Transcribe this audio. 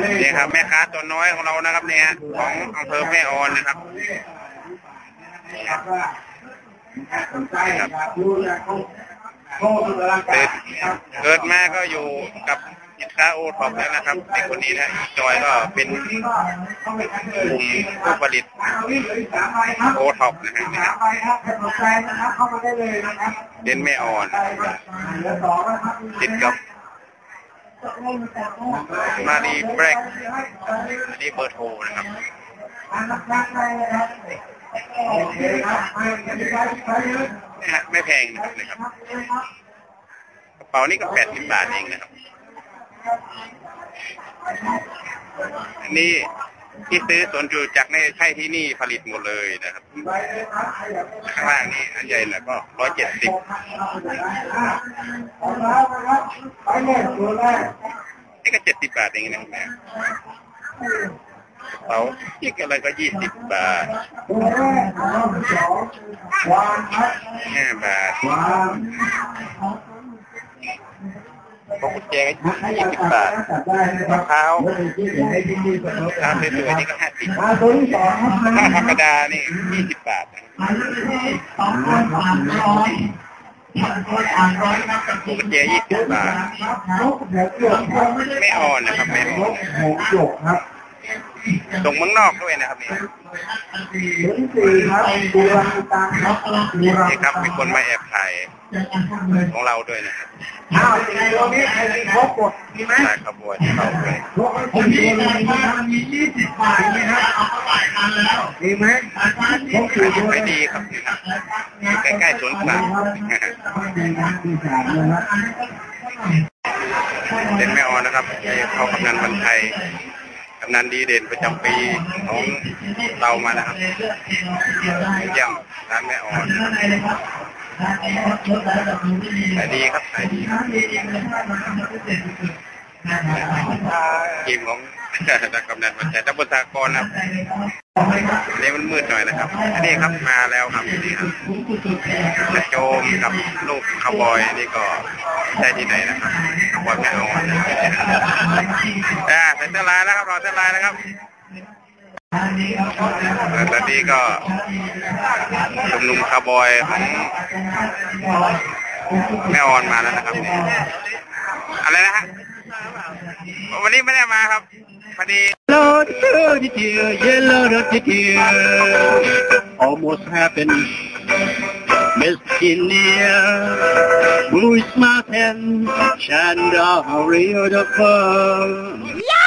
นี่ครับแม่ค้าตัวน้อยของเรานะครับ เนี่ยของอำเภอแม่ออนนะครับเกิดเกิดมาก็อยู่กับสินค้าโอท็อปแล้วนะครับเด็กคนนี้นะจอยก็เป็นกลุ่มผู้ผลิตโอท็อปนะฮะเป็นแม่อ่อน ติดกับ มารีแบล็กอันนี้เบอร์โทรนะครับนี่ฮะไม่แพงนะครับกระเป๋านี่ก็แปดสิบบาทเองนะครับ อันนี้ ที่ซื้อสวนจูจักรในใช่ที่นี่ผลิตหมดเลยนะครับ ข้างล่างนี่อันใหญ่หน่อยก็ร้อยเจ็ดสิบนี่ก็เจ็ดสิบบาทเองนะครับเระเป๋าอีกอะไรก็ยี่สิบบาทห้าบาท พวกกุญแจก็ยี่สิบบาทมะพร้าวน้ำสวยๆนี่ก็ห้าสิบถ้าธรรมดานี่ยี่สิบบาทนะกุญแจยี่สิบบาทไม่อ่อนนะครับไม่อ่อนหมูหยกครับ ส่งเมืองนอกด้วยนะครับนี่ลิ้นจี่ครับบูรังตังครับบูรังนี่ครับมีคนมาแอบถ่ายของเราด้วยนะครับอ้าวในโลนี้ใครมีครบหมดมีไหมถ่ายขบวนของเราด้วยพวกผมมีมียี่สิบบาทไหมครับเอาเท่าไหร่กันแล้วมีไหมพวกสี่ตัวไม่ดีครับนี่ครับใกล้ๆสวนสัตว์ดีนะดีสามเลยครับเป็นแม่ออนนะครับที่เขากำนันบันไทย กำนันดีเด่นประจำปีของเรามานะครับเยี่ยมร้านแม่ออนขายดีครับขายดีทีมของกำนันบันไทยตำบลสากรนะครับอันนี้มันมืดหน่อยนะครับ อันนี้ครับมาแล้วครับนี่ครับจะโจมกับลูกคาวบอยนี่ก็ใช่ที่ไหนนะครับคาวบอยแม่ออนอ่าเซ็น เตอร์ไลน์แล้วครับรอเซ็นเตอร์ไลน์นะครับเอ่อแล้วนี่ก็หนุ่มคาวบอยของแม่ออนมาแล้วนะครับนี่อะไรนะฮะวันนี้ไม่ได้มาครับพอดี Yellow dirty dear, yellow dirty dear, almost happened. Miss Virginia, Blue is mountain, Chandra, Rio the fur.